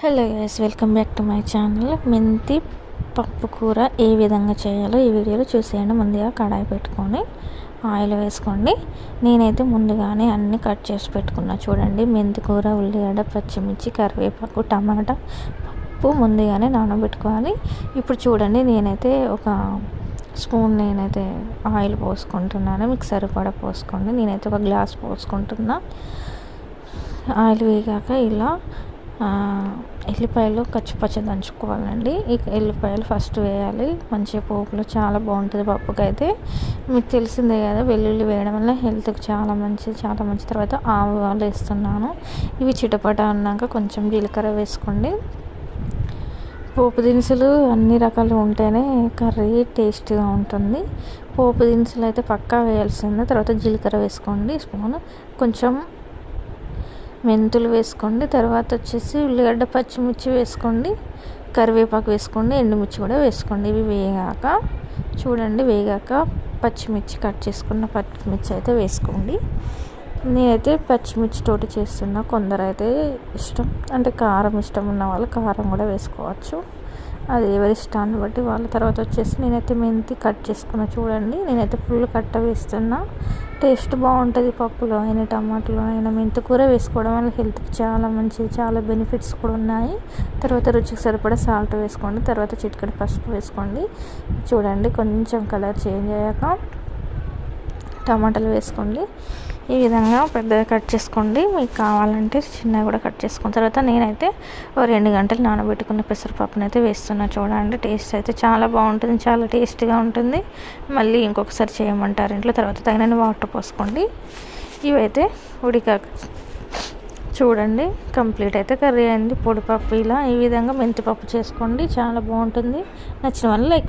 Hello guys welcome back to my channel మెంతి పప్పు కూర ఏ విధంగా చేయాలో ఈ వీడియోలో చూసేయండి. ముందుగా కడాయి పెట్టుకొని ఆయిల్ వేసుకోండి. నేనైతే ముందుగానే అన్నీ కట్ చేసి పెట్టుకున్నా. చూడండి మెంతి కూర ఉల్లిగడ్డ పచ్చిమిర్చి కరివేపాకు టమాటా పప్పు ముందుగానే నానబెట్టుకోవాలి. ఇప్పుడు చూడండి నేనైతే ఒక స్పూన్ నేనైతే ఆయిల్ పోసుకుంటున్నాను. మీకు సరిపడా పోసుకోండి. నేనైతే ఒక గ్లాస్ పోసుకుంటున్నా. ఆయిల్ వేగాక ఇలా ఎల్లిపాయలు కచ్చిపచ్చ దంచుకోవాలండి. ఇక ఎల్లిపాయలు ఫస్ట్ వేయాలి. మంచిగా పోపులో చాలా బాగుంటుంది పప్పుకి అయితే. మీకు తెలిసిందే కదా వెల్లుల్లి వేయడం వల్ల హెల్త్కి చాలా మంచిది చాలా మంచి. తర్వాత ఆవాలు వేస్తున్నాను. ఇవి చిటపట అన్నాక కొంచెం జీలకర్ర వేసుకోండి. పోపు దినుసులు అన్ని రకాలు ఉంటేనే కర్రీ టేస్టీగా ఉంటుంది. పోపు దినుసులు అయితే పక్కా వేయాల్సిందే. తర్వాత జీలకర్ర వేసుకోండి. స్పూన్ కొంచెం మెంతులు వేసుకోండి. తర్వాత వచ్చేసి ఉల్లిగడ్డ పచ్చిమిర్చి వేసుకోండి. కరివేపాకు వేసుకోండి. ఎండుమిర్చి కూడా వేసుకోండి. ఇవి వేగాక చూడండి వేగాక పచ్చిమిర్చి కట్ చేసుకున్న పచ్చిమిర్చి అయితే వేసుకోండి. నేనైతే పచ్చిమిర్చి తోటి చేస్తున్నా. కొందరు అయితే ఇష్టం అంటే కారం ఇష్టం ఉన్న వాళ్ళు కారం కూడా వేసుకోవచ్చు. అది ఎవరి ఇష్టాన్ని బట్టి వాళ్ళ. తర్వాత వచ్చేసి నేనైతే మెంతి కట్ చేసుకున్న. చూడండి నేనైతే ఫుల్ కట్ట వేస్తున్నా. టేస్ట్ బాగుంటుంది పప్పులో అయినా టమాటాలో అయినా మెంతకూర వేసుకోవడం వల్ల హెల్త్కి చాలా మంచిది చాలా బెనిఫిట్స్ కూడా ఉన్నాయి. తర్వాత రుచికి సరిపడా సాల్ట్ వేసుకోండి తర్వాత చిటికడి పసుపు వేసుకోండి. చూడండి కొంచెం కలర్ చేంజ్ అయ్యాక టమాటాలు వేసుకోండి. ఈ విధంగా పెద్దగా కట్ చేసుకోండి. మీకు కావాలంటే చిన్నగా కూడా కట్ చేసుకున్న తర్వాత నేనైతే ఓ రెండు గంటలు నానబెట్టుకున్న పెసరపప్పును అయితే వేస్తున్నా చూడండి. టేస్ట్ అయితే చాలా బాగుంటుంది. చాలా టేస్ట్గా ఉంటుంది. మళ్ళీ ఇంకొకసారి చేయమంటారు ఇంట్లో. తర్వాత తగిన వాటర్ పోసుకోండి. ఇవైతే ఉడికాక చూడండి. కంప్లీట్ అయితే కర్రీ అయింది. పొడిపప్పు ఇలా ఈ విధంగా మెంతిపప్పు చేసుకోండి. చాలా బాగుంటుంది. నచ్చిన వాళ్ళు లైక్